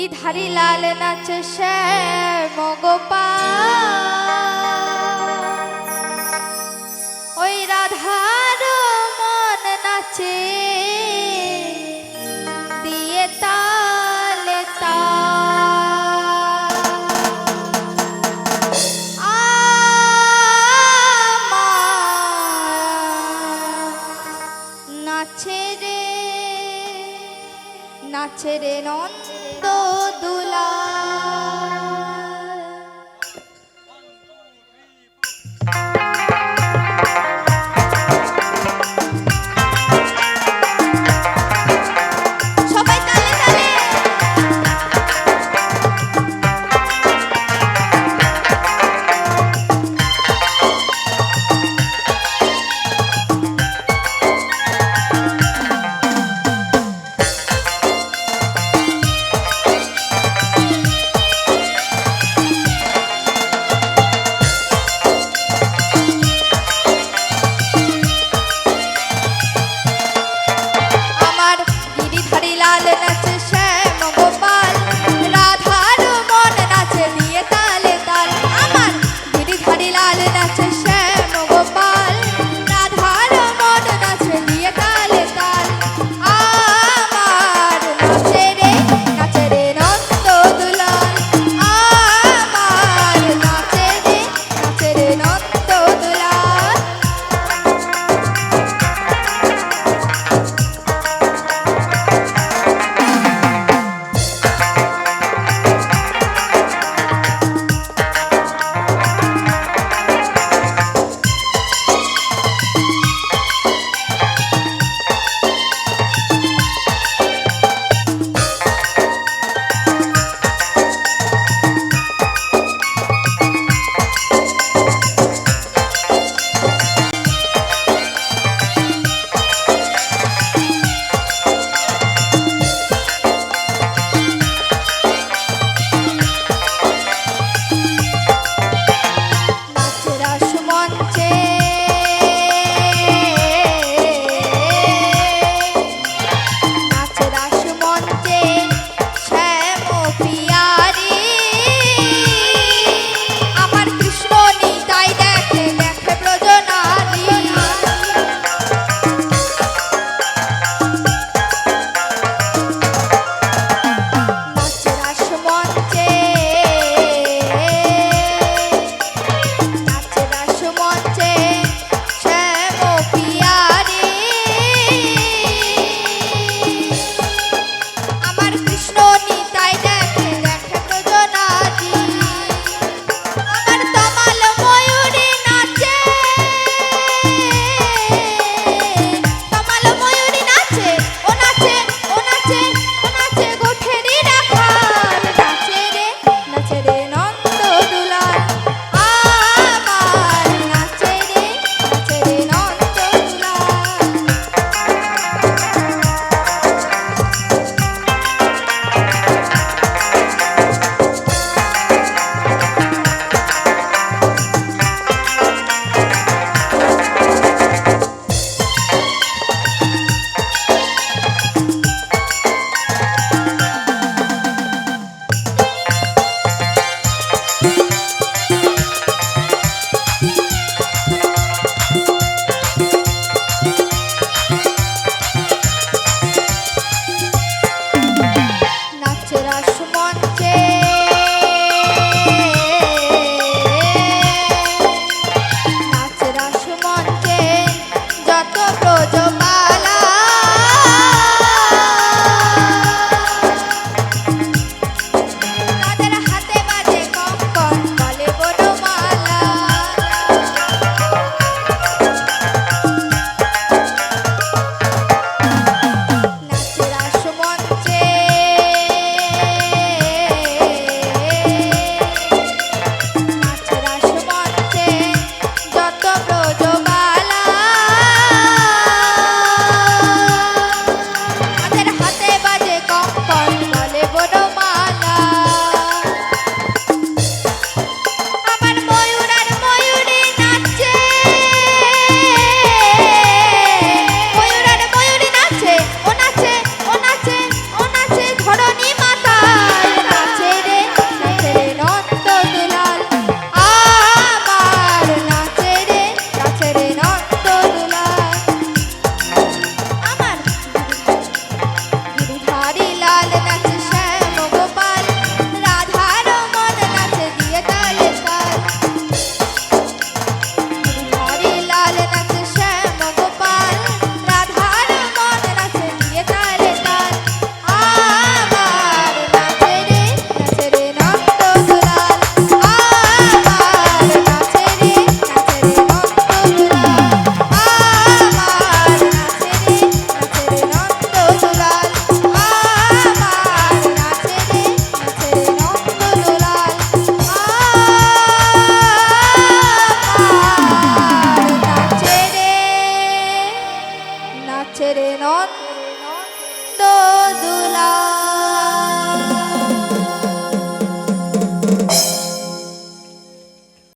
বিহারি লাল নাচে গোপাল ওই রাধার মন নাচে, দিয়ে তালে। আমার নাচে রে নাচে রে নন্দ। দুলা রে নন্দ দুলা